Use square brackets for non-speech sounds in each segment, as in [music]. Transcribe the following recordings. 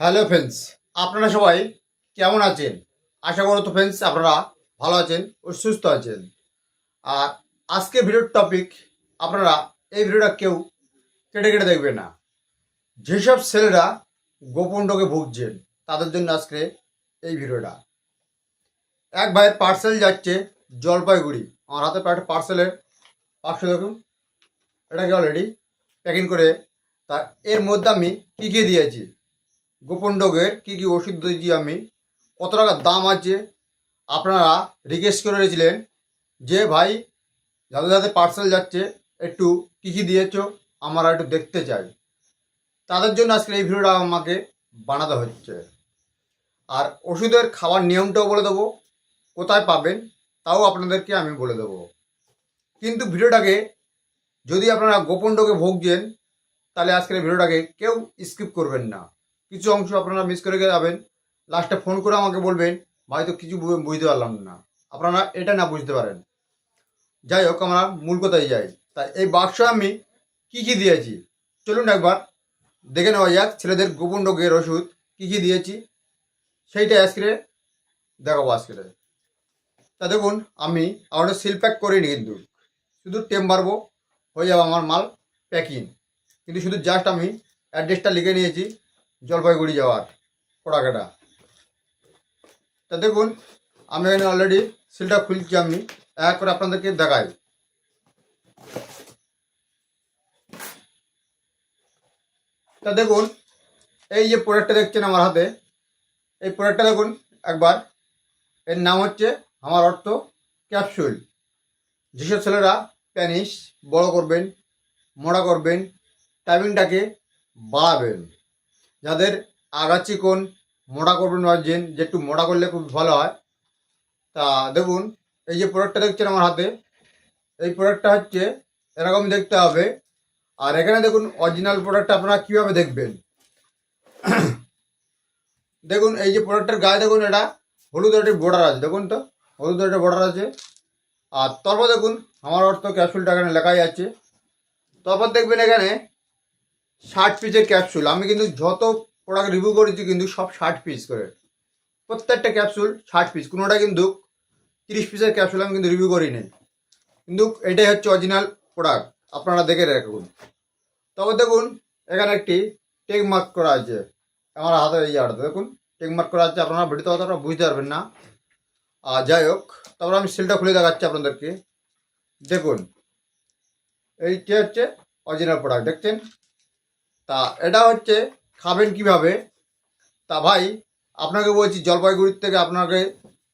Hello friends, আপনারা সবাই কেমন আছেন? আশা করো তো ফ্রেন্ডস আপনারা ভালো আছেন ও সুস্থ আছেন। আর আজকে ভিডিওর টপিক আপনারা এই ভিডিওটা কেউ কেটে কেটে দেখবেন না। যেসব ছেলেরা গোপন রোগে ভুগছেন, তাদের জন্য আজকে এই ভিডিওটা। এক ভাইয়ের পার্সেল যাচ্ছে জলপাইগুড়ি। আমার হাতে একটা পার্সেলের পার্সেল দেখুন। এটাকে অলরেডি প্যাকিং করে তা, এর মধ্যে আমি কী কী দিয়েছি? গোপন রোগের কী কী ওষুধ দিয়েছি আমি, কত টাকা দাম আছে, আপনারা রিকোয়েস্ট করে রেছিলেন যে, ভাই, যাদের যাদের পার্সেল যাচ্ছে, একটু কী কী দিয়েছ, আমরা একটু দেখতে চাই। তাদের জন্য আজকে এই ভিডিওটা আমাকে বানাতে হচ্ছে। আর ওষুধের খাওয়ার নিয়মটাও বলে দেবো, কোথায় পাবেন, তাও আপনাদেরকে আমি বলে দেবো। কিন্তু ভিডিওটাকে যদি আপনারা গোপন রোগে ভুগছেন, তাহলে আজকের ভিডিওটাকে কেউ স্কিপ করবেন না। কিছু অংশ আপনারা মিস করে যাবেন। লাস্টে ফোন করে আমাকে বলবেন, ভাই, তো কিছু বুঝতে পারলাম না। আপনারা এটা না বুঝতে পারেন। যাই হোক, আমরা মূল কথায় যাই। তাই এই বাক্স আমি কি কি দিয়েছি? চলুন একবার দেখে নেওয়া যাক, ছেলেদের গোপন রোগের ওষুধ কি কি দিয়েছি। সেইটা আজকে দেখাবো আজকে। তা দেখুন, আমি আমার সিল প্যাক করিনি কিন্তু। শুধু টেম মারবো, হয়ে যাবে আমার মাল প্যাকিং কিন্তু শুধু জাস্ট আমি অ্যাড্রেসটা লিখে নিয়েছি। জলপাইগুড়ি যাওয়ার কোড়াকাটা। তা দেখুন আমি এখানে অলরেডি সিলটা খুলছি আমি। এক করে আপনাদেরকে দেখাই। তা দেখুন, এই যে প্রোডাক্টটা দেখছেন আমার হাতে, এই প্রোডাক্টটা দেখুন একবার। এর নাম হচ্ছে, আমার অর্থ ক্যাপসুল। যেসব ছেলেরা প্যানিস বড় করবেন মোড়া করবেন টাইমিংটাকে বাড়াবেন। যাদের আগাচ্ছি কোন মোটা করবেন ভাবছেন যে একটু মোটা করলে খুব ভালো হয়। তা দেখুন, এই যে প্রোডাক্টটা দেখছেন আমার হাতে, এই প্রোডাক্টটা হচ্ছে এরকম দেখতে হবে। আর এখানে দেখুন অরিজিনাল প্রোডাক্টটা আপনারা কীভাবে দেখবেন? দেখুন, এই যে প্রোডাক্টের গায়ে দেখুন, এটা হলুদ একটি বর্ডার আছে। দেখুন তো, হলুদ একটা বর্ডার আছে। আর তারপর দেখুন, আমার অর্থ ক্যাপসুলটা এখানে লেখাই আছে। তারপর দেখবেন এখানে ষাট পিসের ক্যাপসুল আমি কিন্তু যত প্রোডাক্ট রিভিউ করেছি কিন্তু সব ষাট পিস করে। প্রত্যেকটা ক্যাপসুল ষাট পিস কোনোটা কিন্তু তিরিশ পিসের ক্যাপসুল আমি কিন্তু রিভিউ করিনি। কিন্তু এটাই হচ্ছে অরিজিনাল প্রোডাক্ট আপনারা দেখে রাখুন। তবে দেখুন, এখানে একটি টেক মার্ক করা আছে। আমার হাতে এই জায়গাটা দেখুন টেক মার্ক করা আছে। আপনারা ভিডিওতে অতটা বুঝতে পারবেন না। আর যাই হোক, তারপর আমি সেলটা খুলে দেখাচ্ছি আপনাদেরকে। দেখুন, এইটা হচ্ছে অরিজিনাল প্রোডাক্ট দেখছেন? তা এটা হচ্ছে খাবেন কীভাবে? তা ভাই, আপনাকে বলছি জলপাইগুড়ির থেকে আপনাকে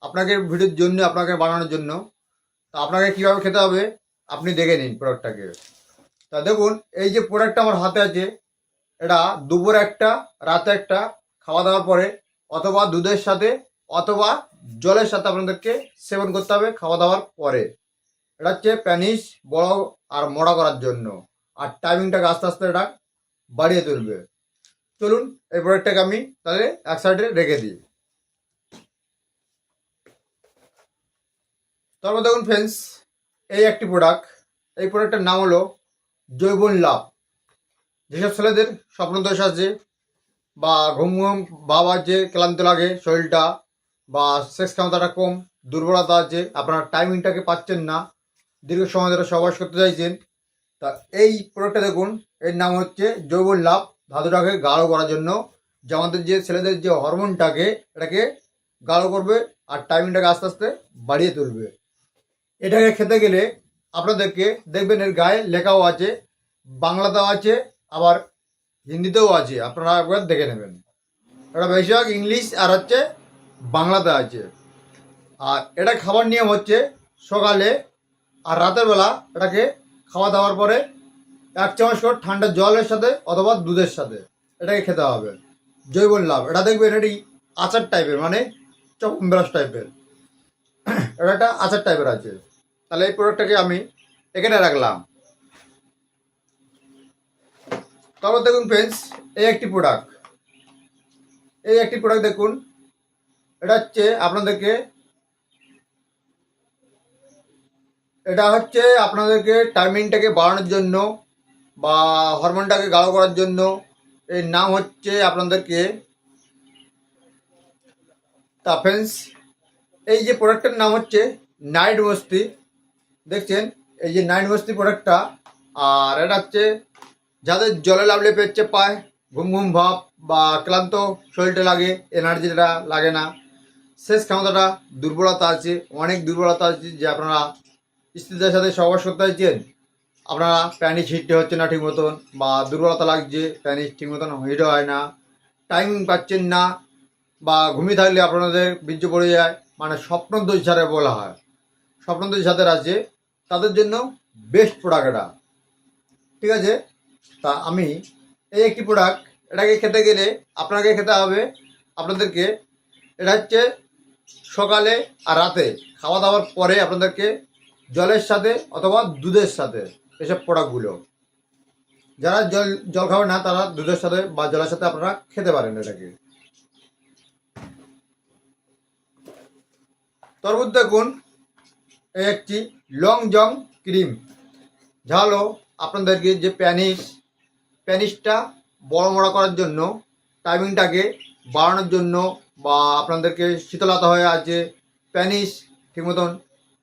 আপনাকে ভিডিওর জন্য, আপনাকে বানানোর জন্য। তা আপনাকে কীভাবে খেতে হবে? আপনি দেখে নিন প্রোডাক্টটাকে তা দেখুন, এই যে প্রোডাক্টটা আমার হাতে আছে, এটা দুপুর একটা, রাতে একটা, খাওয়া দাওয়ার পরে, অথবা দুধের সাথে, অথবা জলের সাথে আপনাদেরকে সেবন করতে হবে খাওয়া দাওয়ার পরে। এটা হচ্ছে প্যানিস বড় আর মোড়া করার জন্য। আর টাইমিংটাকে আস্তে আস্তে এটা বাড়িয়ে তুলবে। চলুন, এই প্রোডাক্টটাকে আমি তাহলে এক সাইডে রেখে দিই। তারপর দেখুন ফ্রেন্ডস এই একটি প্রোডাক্ট এই প্রোডাক্টের নাম হলো জৈবন লাভ। যেসব ছেলেদের স্বপ্নদোষ আছে, বা ঘুম ঘুম ভাব আছে, ক্লান্ত লাগে শরীরটা, বা সেক্স ক্ষমতাটা কম, দুর্বলতা আছে, আপনার টাইমিংটাকে পাচ্ছেন না, দীর্ঘ সময় ধরে সবাস করতে চাইছেন তা এই প্রোডাক্টটা দেখুন, এর নাম হচ্ছে জৈবন লাভ, ধাতুটাকে গাঢ় করার জন্য। যে আমাদের যে ছেলেদের যে হরমোনটাকে এটাকে গাঢ় করবে আর টাইমিংটাকে আস্তে আস্তে বাড়িয়ে তুলবে। এটাকে খেতে গেলে আপনাদেরকে দেখবেন এর গায়ে লেখাও আছে, বাংলাতেও আছে, আবার হিন্দিতেও আছে, আপনারা একবার দেখে নেবেন। এটা বেশিরভাগ ইংলিশ, আর হচ্ছে বাংলাতে আছে। আর এটা খাবার নিয়ম হচ্ছে সকালে আর রাতের বেলা এটাকে খাওয়া দাওয়ার পরে এক চামচ করে ঠান্ডা জলের সাথে অথবা দুধের সাথে এটাকে খেতে হবে। জৈবন লাভ। এটা দেখবেন এটি আচার টাইপের মানে চকম্বরাস টাইপের এটা একটা আচার টাইপের আছে। তাহলে এই প্রোডাক্টটাকে আমি এখানে রাখলাম। তারপর দেখুন ফ্রেন্ডস এই একটি প্রোডাক্ট এই একটি প্রোডাক্ট দেখুন। এটা হচ্ছে আপনাদেরকে এটা হচ্ছে আপনাদেরকে টাইমিংটাকে বাড়ানোর জন্য বা হরমোনটাকে গাঢ় করার জন্য। এর নাম হচ্ছে আপনাদেরকে, তা ফ্রেন্ডস এই যে প্রোডাক্টের নাম হচ্ছে নাইট বস্তি দেখছেন? এই যে নাইট বস্তি প্রোডাক্টটা আর এটা হচ্ছে যাদের জলে লাভলে পেচ্ছে পায় ঘুম ঘুম ভাব বা ক্লান্ত শরীরটা লাগে, এনার্জিটা লাগে না। শেষ ক্ষমতাটা দুর্বলতা আছে, অনেক দুর্বলতা আছে যে আপনারা স্ত্রীদের সাথে সহবাস করতে চাইছেন আপনারা প্যানিস হিটে হচ্ছে না ঠিক মতন বা দুর্বলতা লাগছে প্যানিস ঠিক মতন হিটও হয় না, টাইমিং পাচ্ছেন না বা ঘুমিয়ে থাকলে আপনাদের বীর্য পড়ে যায়। মানে স্বপ্ন দোষ যারা বলা হয়। স্বপ্ন দোষ যাদের আছে তাদের জন্য বেস্ট প্রোডাক্ট এটা। ঠিক আছে? তা আমি এই একটি প্রোডাক্ট এটাকে খেতে গেলে আপনাকে খেতে হবে, আপনাদেরকে, এটা হচ্ছে সকালে আর রাতে খাওয়া দাওয়ার পরে আপনাদেরকে জলের সাথে অথবা দুধের সাথে এসব প্রোডাক্টগুলো যারা জল জল খাবে না, তারা দুধের সাথে বা জলের সাথে আপনারা খেতে পারেন এটাকে। তরমুজ দেখুন একটি লং জং ক্রিম যা হলো আপনাদেরকে যে প্যানিস প্যানিসটা বড় বড় করার জন্য টাইমিংটাকে বাড়ানোর জন্য বা আপনাদেরকে শীতলতা হয়ে আছে প্যানিস ঠিক মতন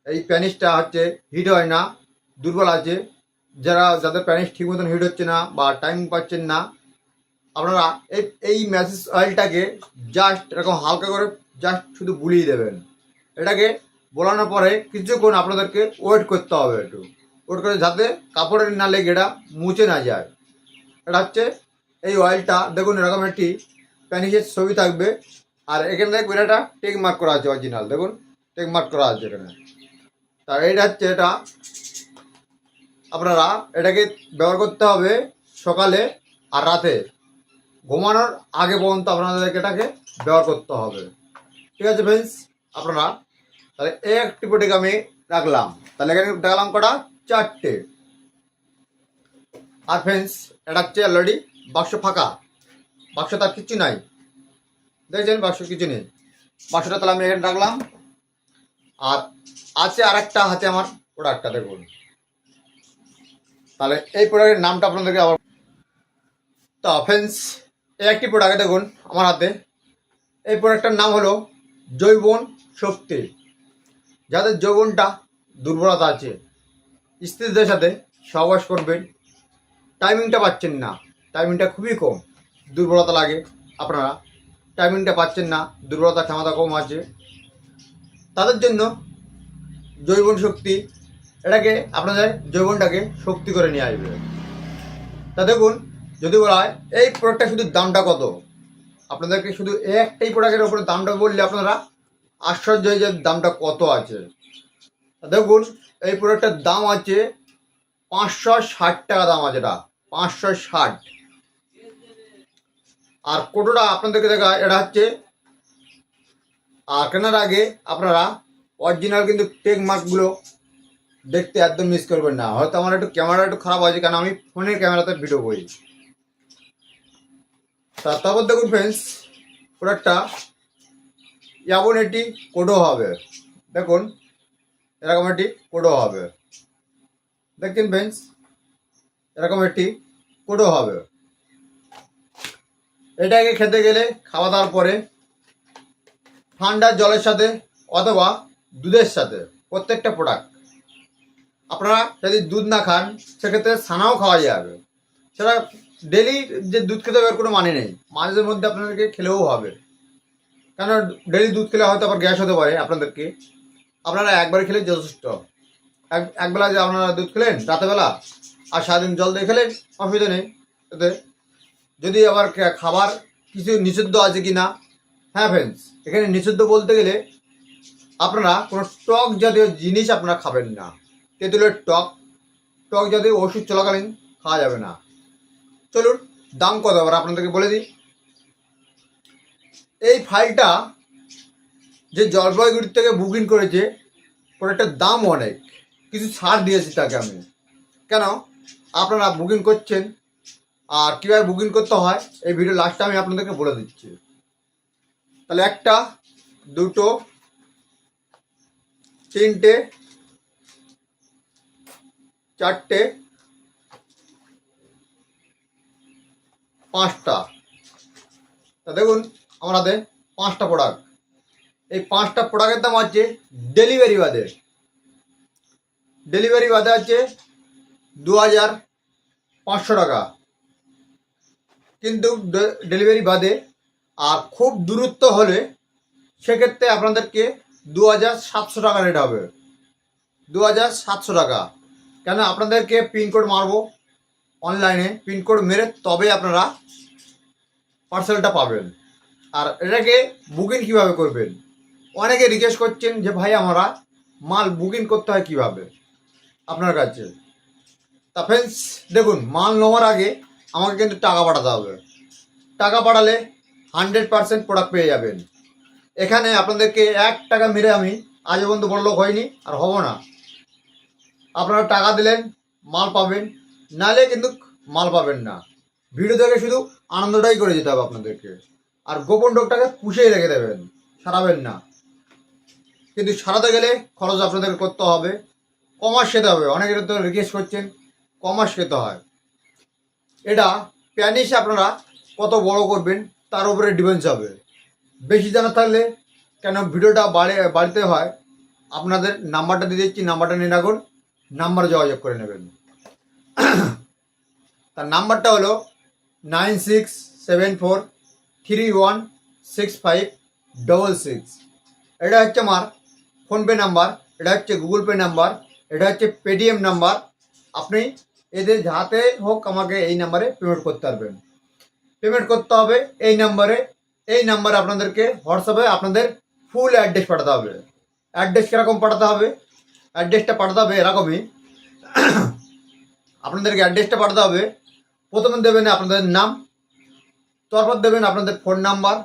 এই প্যানিসটা হচ্ছে হিট হয় না, দুর্বল আছে। যারা, যাদের প্যানিস ঠিক মতন হিট হচ্ছে না বা টাইম পাচ্ছেন না, আপনারা এই এই ম্যাসেজ অয়েলটাকে জাস্ট এরকম হালকা করে জাস্ট শুধু বুলিয়ে দেবেন। এটাকে বলানোর পরে কিছুক্ষণ আপনাদেরকে ওয়েট করতে হবে একটু। ওয়েট করে যাতে কাপড়ের না লেগে এটা মুছে না যায়। এটা হচ্ছে এই অয়েলটা। দেখুন, এরকম একটি প্যানিসের ছবি থাকবে। আর এখানে দেখবেন এটা টেক মার্ক করা আছে অরিজিনাল দেখুন, টেক মার্ক করা আছে এখানে। তা এটা হচ্ছে এটা। আপনারা এটাকে ব্যবহার করতে হবে সকালে আর রাতে। ঘুমানোর আগে পর্যন্ত আপনাদেরকে এটাকে ব্যবহার করতে হবে। ঠিক আছে ফ্রেন্ডস আপনারা তাহলে একটি প্রোডাক্ট আমি রাখলাম। তাহলে এখানে রাখলাম কটা? চারটে। আর ফ্রেন্ডস এটা হচ্ছে অলরেডি বাক্স ফাঁকা। বাক্স তার কিছু নাই। দেখছেন? বাক্স কিছু নেই। বাক্সটা তাহলে আমি এখানে রাখলাম। আর আছে আর একটা হাতে আমার প্রোডাক্টটা দেখুন তাহলে এই প্রোডাক্টের নামটা আপনাদেরকে আবার তা ফ্রেন্ডস এই একটি প্রোডাক্ট দেখুন, আমার হাতে। এই প্রোডাক্টটার নাম হলো জৈবন শক্তি। যাদের যৌবনটা দুর্বলতা আছে, স্ত্রীদের সাথে সহবাস করবেন টাইমিংটা পাচ্ছেন না। টাইমিংটা খুবই কম, দুর্বলতা লাগে। আপনারা টাইমিংটা পাচ্ছেন না, দুর্বলতা ক্ষমতা কম আছে। তাদের জন্য জৈবন শক্তি, এটাকে আপনাদের জৈবনটাকে শক্তি করে নিয়ে আসবে। তা দেখুন, যদি বলা হয়, এই প্রোডাক্টটা শুধু দামটা কত? আপনাদেরকে শুধু একটাই প্রোডাক্টের ওপরে দামটা বললে আপনারা আশ্চর্য হয়ে যে দামটা কত আছে। দেখুন, এই প্রোডাক্টটার দাম আছে পাঁচশো ষাট টাকা দাম আছে এটা, পাঁচশো ষাট। আর কোটোটা আপনাদেরকে দেখা, এটা হচ্ছে আর কেনার আগে আপনারা অরিজিনাল কিন্তু টেক মার্কগুলো দেখতে একদম মিস করবেন না। হয়তো আমার একটু ক্যামেরা একটু খারাপ আছে কারণ আমি ফোনের ক্যামেরাতে ভিডিও করি। তা তারপর দেখুন ফ্রেন্ডস প্রোডাক্টটা এমন এটি কোডও হবে। দেখুন, এরকম একটি কোডও হবে। দেখছেন ফ্রেন্ডস এরকম একটি কোডও হবে। এটাকে খেতে গেলে খাওয়া দাওয়ার পরে ঠান্ডা জলের সাথে অথবা দুধের সাথে প্রত্যেকটা প্রোডাক্ট আপনারা যদি দুধ না খান, সেক্ষেত্রে ছানাও খাওয়া যাবে। সেটা ডেলি যে দুধ খেতে হবে কোনো মানে নেই। মাঝে মধ্যে আপনাদেরকে খেলেও হবে। কেন ডেলি দুধ খেলে হয়তো আবার গ্যাস হতে পারে আপনাদেরকে। আপনারা একবার খেলে যথেষ্ট। এক, একবেলা যে আপনারা দুধ খেলেন রাতেবেলা, আর সারাদিন জল দিয়ে খেলেন, অসুবিধা নেই। যদি আবার খাবার কিছু নিষিদ্ধ আছে কি না হ্যাঁ ফ্রেন্ডস এখানে নিষিদ্ধ বলতে গেলে আপনারা কোনো টক জাতীয় জিনিস আপনারা খাবেন না। তেঁতুলের টক টক জাতীয় ওষুধ চলাকালীন খাওয়া যাবে না। চলুন, দাম কত? আবার আপনাদেরকে বলে দিই। এই ফাইলটা যে জলপাইগুড়ি থেকে বুকিং করেছে প্রোডাক্টের দাম অনেক। কিছু ছাড় দিয়েছি তাকে আমি। কেন? আপনারা বুকিং করছেন, আর কীভাবে বুকিং করতে হয়, এই ভিডিও লাস্টে আমি আপনাদেরকে বলে দিচ্ছি। তাহলে একটা, দুটো, তিনটে, চারটে, পাঁচটা। তা দেখুন হাতে পাঁচটা প্রোডাক্ট এই পাঁচটা প্রোডাক্টের দাম হচ্ছে ডেলিভারি বাদে। ডেলিভারি বাদে আছে দু হাজার পাঁচশো টাকা। কিন্তু ডেলিভারি বাদে আর খুব দূরত্ব হলে সেক্ষেত্রে আপনাদেরকে দু হাজার সাতশো টাকা রেট হবে। দু হাজার সাতশো টাকা। কেন? আপনাদেরকে পিনকোড মারবো অনলাইনে। পিনকোড মেরে তবে আপনারা পার্সেলটা পাবেন। আর এটাকে বুকিং কীভাবে করবেন? অনেকে রিকোয়েস্ট করছেন যে, ভাই, আমরা মাল বুকিং করতে হয় কীভাবে? আপনার কাছে। তা ফ্রেন্ডস দেখুন, মাল নেওয়ার আগে আমাকে কিন্তু টাকা পাঠাতে হবে। টাকা পাঠালে হান্ড্রেড পার্সেন্ট প্রোডাক্ট পেয়ে যাবেন। এখানে আপনাদেরকে এক টাকা মেরে আমি আজ পর্যন্ত বড় লোক হয়নি আর হব না। আপনারা টাকা দিলেন, মাল পাবেন নালে কিন্তু মাল পাবেন না। ভিডিও দেখে শুধু আনন্দটাই করে যেতে হবে আপনাদেরকে। আর গোপন ডোকটাকে পুষেই রেখে দেবেন, সারাবেন না। কিন্তু সারাতে গেলে খরচ আপনাদের করতে হবে কমার্স খেতে হবে। অনেকে তো রিকোয়েস্ট করছেন কমার্স খেতে হয়। এটা প্যানিস আপনারা কত বড় করবেন তার উপরে ডিপেন্ডস হবে। বেশি জানা থাকলে কেন ভিডিওটা বাড়ে, বাড়িতে হয়, আপনাদের নাম্বারটা দিয়ে দিচ্ছি, নাম্বারটা নিয়ে রাখুন, নাম্বারে যোগাযোগ করে নেবেন। [clears throat] তার নাম্বারটা হলো nine six seven four three one six five double six. এটা হচ্ছে আমার ফোনপে নাম্বার, এটা হচ্ছে গুগল পে নাম্বার, এটা হচ্ছে পেটিএম নাম্বার। আপনি এদের যাতে হোক আমাকে এই নাম্বারে পেমেন্ট করতে পারবেন। পেমেন্ট করতে হবে এই নাম্বারে। এই নাম্বারে আপনাদেরকে হোয়াটসঅ্যাপে আপনাদের ফুল অ্যাড্রেস পাঠাতে হবে। অ্যাড্রেস কীরকম পাঠাতে হবে? অ্যাড্রেসটা পাঠাতে হবে এরকমই। আপনাদেরকে অ্যাড্রেসটা পাঠাতে হবে। প্রথমে দেবেন আপনাদের নাম, তারপর দেবেন আপনাদের ফোন নাম্বার,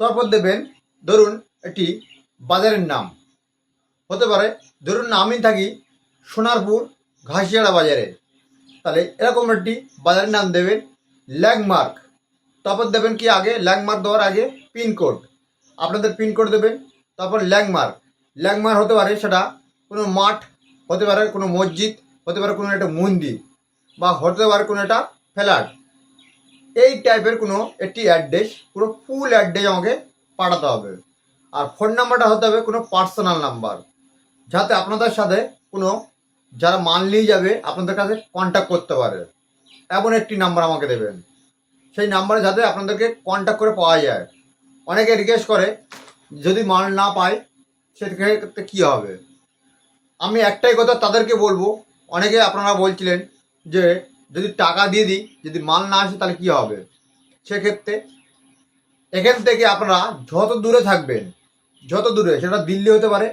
তারপর দেবেন ধরুন একটি বাজারের নাম। হতে পারে, ধরুন আমি থাকি সোনারপুর ঘাসিয়াড়া বাজারে। তাহলে এরকম একটি বাজারের নাম দেবেন। ল্যান্ডমার্ক তারপর দেবেন কি আগে? ল্যান্ডমার্ক দেওয়ার আগে পিনকোড আপনাদের পিনকোড দেবেন, তারপর ল্যান্ডমার্ক ল্যান্ডমার্ক হতে পারে সেটা কোনো মাঠ, হতে পারে কোনো মসজিদ, হতে পারে কোনো একটা মন্দির, বা হতে পারে কোনো একটা ফ্ল্যাট। এই টাইপের কোনো একটি অ্যাড্রেস, পুরো ফুল অ্যাড্রেস আমাকে পাঠাতে হবে। আর ফোন নাম্বারটা হতে হবে কোনো পার্সোনাল নাম্বার। যাতে আপনাদের সাথে কোনো যারা মাল নিয়ে যাবে, আপনাদের কাছে কন্ট্যাক্ট করতে পারে। এমন একটি নাম্বার আমাকে দেবেন। সেই নাম্বারে যাতে আপনাদেরকে কন্ট্যাক্ট করে পাওয়া যায়। অনেকে রিকোয়েস্ট করে, যদি মাল না পায়, সেক্ষেত্রে কী হবে? আমি একটাই কথা তাদেরকে বলব, অনেকে আপনারা বলছিলেন যে, যদি টাকা দিয়ে দিই, যদি মাল না আসে, তাহলে কী হবে? সেক্ষেত্রে এখান থেকে আপনারা যত দূরে থাকবেন, যত দূরে, সেটা দিল্লি হতে পারে,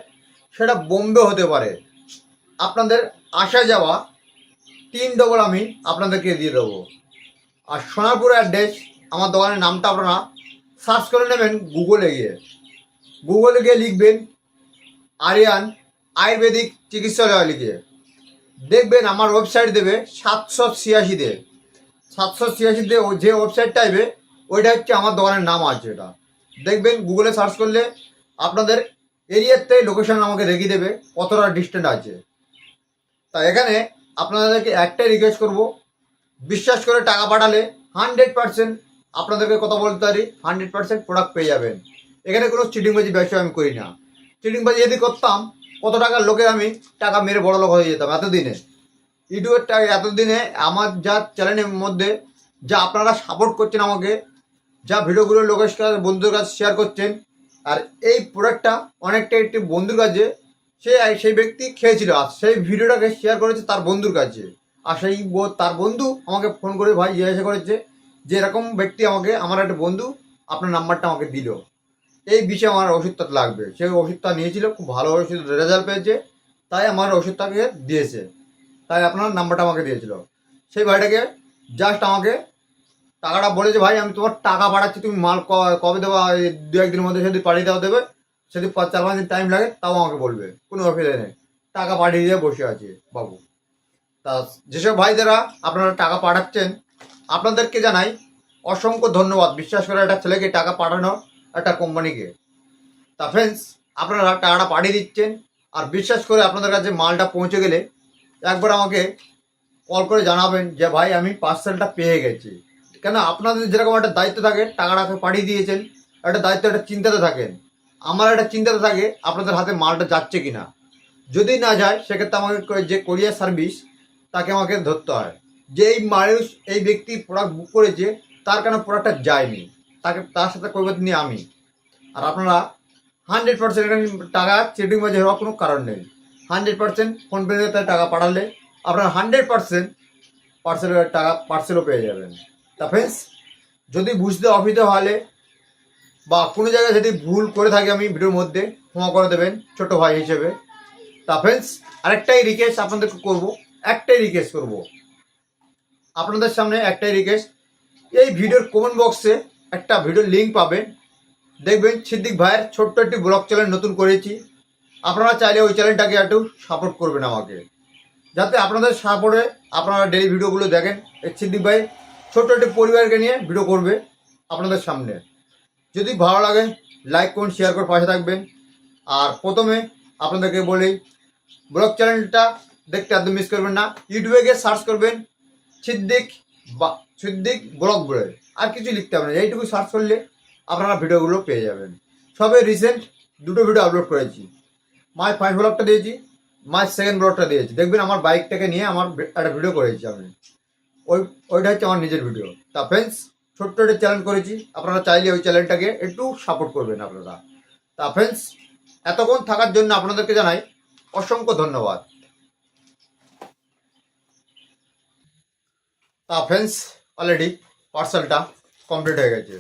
সেটা বোম্বে হতে পারে, আপনাদের আসা যাওয়া তিন ডবল আমি আপনাদেরকে দিয়ে দেবো। আর সোনারপুর অ্যাড্রেস আমার দোকানের নামটা আপনারা সার্চ করে নেবেন গুগলে গিয়ে। গুগলে গিয়ে লিখবেন আরিয়ান আয়ুর্বেদিক চিকিৎসালয় লিখে। দেখবেন আমার ওয়েবসাইট দেবে সাতশো ছিয়াশিতে। সাতশো ছিয়াশিতে যে ওয়েবসাইটটা আসবে ওইটা হচ্ছে আমার দোকানের নাম আছে এটা দেখবেন গুগলে সার্চ করলে আপনাদের এরিয়াতে লোকেশন আমাকে রেখে দেবে কতটা ডিস্টেন্ট আছে। তা এখানে আপনাদেরকে একটাই রিকোয়েস্ট করব, বিশ্বাস করে টাকা পাঠালে হান্ড্রেড পার্সেন্ট আপনাদেরকে কথা বলতে পারি হান্ড্রেড পার্সেন্ট প্রোডাক্ট পেয়ে যাবেন। এখানে কোনো চিটিংবাজি ব্যবসা আমি করি না। চিটিংবাজি যদি করতাম, কত টাকার লোকে আমি টাকা মেরে বড় লোক হয়ে যেতাম এতদিনে। ইউটিউবের টাকা এতদিনে আমার যা চ্যানেলের মধ্যে যা আপনারা সাপোর্ট করছেন আমাকে, যা ভিডিওগুলো লোকের কাছে বন্ধুদের কাছে শেয়ার করছেন, আর এই প্রোডাক্টটা অনেকটা একটি বন্ধুর কাছে সে, সেই ব্যক্তি খেয়েছিল। আর সেই ভিডিওটাকে শেয়ার করেছে তার বন্ধুর কাছে। আর সেই তার বন্ধু আমাকে ফোন করে, ভাই জিজ্ঞাসা করেছে যে, এরকম ব্যক্তি আমাকে, আমার একটা বন্ধু আপনার নাম্বারটা আমাকে দিল। এই বিষয়ে আমার ওষুধটা লাগবে। সেই ওষুধটা নিয়েছিল, খুব ভালো ওষুধ রেজাল্ট পেয়েছে। তাই আমার ওষুধটাকে দিয়েছে। তাই আপনার নাম্বারটা আমাকে দিয়েছিল। সেই ভাইটাকে জাস্ট আমাকে টাকাটা বলেছে, ভাই, আমি তোমার টাকা পাঠাচ্ছি, তুমি মাল কবে এই দু একদিনের মধ্যে যদি পাঠিয়ে দেওয়া দেবে। যদি পাঁচ, চার পাঁচ দিন টাইম লাগে, তাও আমাকে বলবে। কোনো অসুবিধা নেই। টাকা পাঠিয়ে দিয়ে বসে আছে বাবু। তা যেসব ভাইদেরা আপনারা টাকা পাঠাচ্ছেন, আপনাদেরকে জানাই অসংখ্য ধন্যবাদ। বিশ্বাস করে একটা ছেলেকে টাকা পাঠানো একটা কোম্পানিকে। তা ফ্রেন্ডস আপনারা টাকাটা পাঠিয়ে দিচ্ছেন আর বিশ্বাস করে আপনাদের কাছে মালটা পৌঁছে গেলে একবার আমাকে কল করে জানাবেন যে, ভাই, আমি পার্সেলটা পেয়ে গেছি। কেন? আপনাদের যেরকম একটা দায়িত্ব থাকে টাকাটাকে পাঠিয়ে দিয়েছেন, একটা দায়িত্ব, একটা চিন্তাতে থাকেন। আমার একটা চিন্তাতে থাকে, আপনাদের হাতে মালটা যাচ্ছে কি না যদি না যায়, সেক্ষেত্রে আমাকে যে কোরিয়ার সার্ভিস তাকে আমাকে ধরতে হয়। যে এই মানুষ, এই ব্যক্তি প্রোডাক্ট বুক করেছে, তার কেন প্রোডাক্টটা যায়নি। তাকে, তার সাথে করবেন নিয়ে আমি। আর আপনারা হান্ড্রেড পার্সেন্ট টাকা চেটিং বাজে হওয়ার কোনো কারণ নেই। হান্ড্রেড পার্সেন্ট ফোনপে ফোনপেতে টাকা পাঠালে, আপনারা হান্ড্রেড পার্সেন্ট পার্সেলের টাকা পার্সেলও পেয়ে যাবেন। তা ফ্রেন্ডস যদি বুঝতে অসুবিধা হলে বা কোনো জায়গায় যদি ভুল করে থাকি আমি ভিডিওর মধ্যে, ক্ষমা করে দেবেন ছোট ভাই হিসেবে। তা ফ্রেন্ডস আরেকটাই রিকোয়েস্ট আপনাদেরকে করব, একটাই রিকোয়েস্ট করব। আপনাদের সামনে একটাই রিকোয়েস্ট এই ভিডিওর কমেন্ট বক্সে একটা ভিডিওর লিঙ্ক পাবেন। দেখবেন সিদ্দিক ভাইয়ের ছোট্ট একটি ব্লগ চ্যানেল নতুন করেছি। আপনারা চাইলে ওই চ্যানেলটাকে একটু সাপোর্ট করবেন আমাকে। যাতে আপনাদের সাপোর্টে আপনারা ডেলি ভিডিওগুলো দেখেন। এই সিদ্দিক ভাই ছোট্ট একটি পরিবারকে নিয়ে ভিডিও করবে আপনাদের সামনে। যদি ভালো লাগে লাইক করুন শেয়ার করে পাশে থাকবেন। আর প্রথমে আপনাদেরকে বলি, ব্লগ চ্যানেলটা দেখতে একদম মিস করবেন না। ইউটিউবে গিয়ে সার্চ করবেন, সিদ্দিক বা, সিদ্দিক ব্লগ বলে। আর কিছু লিখতে হবে না, এইটুকু সার্চ করলে আপনারা ভিডিওগুলো পেয়ে যাবেন। সবে রিসেন্ট দুটো ভিডিও আপলোড করেছি। মাই ফার্স্ট ব্লগটা দিয়েছি মাই সেকেন্ড ব্লগটা দিয়েছি। দেখবেন আমার বাইকটাকে নিয়ে আমার একটা ভিডিও করেছি আমি। ওই, ওইটা হচ্ছে আমার নিজের ভিডিও তা ফ্রেন্ডস ছোট্ট একটা চ্যানেল করেছি। আপনারা চাইলে ওই চ্যানেলটাকে একটু সাপোর্ট করবেন আপনারা। তা ফ্রেন্ডস এতক্ষণ থাকার জন্য আপনাদেরকে জানাই অসংখ্য ধন্যবাদ। তা ফ্রেন্ডস অলরেডি পার্সেলটা কমপ্লিট হয়ে গেছে।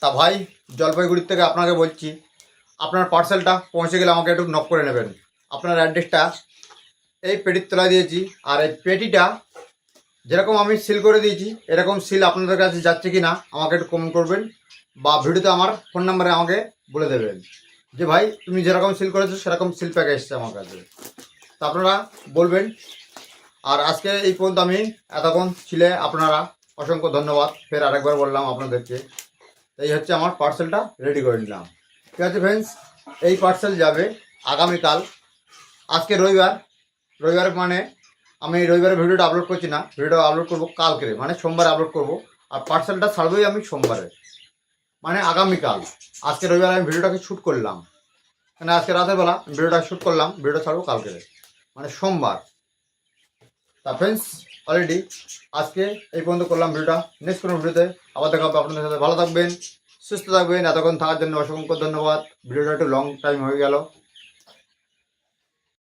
তা ভাই, জলপাইগুড়ির থেকে আপনাকে বলছি, আপনার পার্সেলটা পৌঁছে গেলে আমাকে একটু নক করে নেবেন। আপনার অ্যাড্রেসটা এই পেটির তলায় দিয়েছি। আর এই পেটিটা যেরকম আমি সিল করে দিয়েছি, এরকম সিল আপনাদের কাছে যাচ্ছে কি না আমাকে একটু কমেন্ট করবেন বা ভিডিওতে আমার ফোন নাম্বারে আমাকে বলে দেবেন। যে ভাই, তুমি যেরকম সিল করেছ, সেরকম সিল প্যাক এসছে আমার কাছে। তা আপনারা বলবেন। আর আজকে এই পর্যন্ত আমি এতক্ষণ ছিলে আপনারা অসংখ্য ধন্যবাদ। ফের আরেকবার বললাম আপনাদেরকে। এই হচ্ছে আমার পার্সেলটা রেডি করে নিলাম। ঠিক আছে ফ্রেন্ডস এই পার্সেল যাবে আগামীকাল। আজকে রবিবার। রবিবার মানে আমি রবিবারে ভিডিওটা আপলোড করছি না, ভিডিওটা আপলোড করব কালকে মানে সোমবারে আপলোড করব। আর পার্সেলটা ছাড়বোই আমি সোমবারে মানে আগামীকাল। আজকে রবিবার আমি ভিডিওটাকে শ্যুট করলাম। মানে আজকে রাতের বেলা ভিডিওটা শ্যুট করলাম ভিডিও ছাড়বো কালকে মানে সোমবার। তা ফ্রেন্ডস অলরেডি আজকে এই পর্যন্ত করলাম ভিডিওটা। নেক্সট কোনো ভিডিওতে আবার দেখা হবে আপনাদের সাথে। ভালো থাকবেন, সুস্থ থাকবেন। এতক্ষণ থাকার জন্য অসংখ্য ধন্যবাদ। ভিডিওটা একটু লং টাইম হয়ে গেল।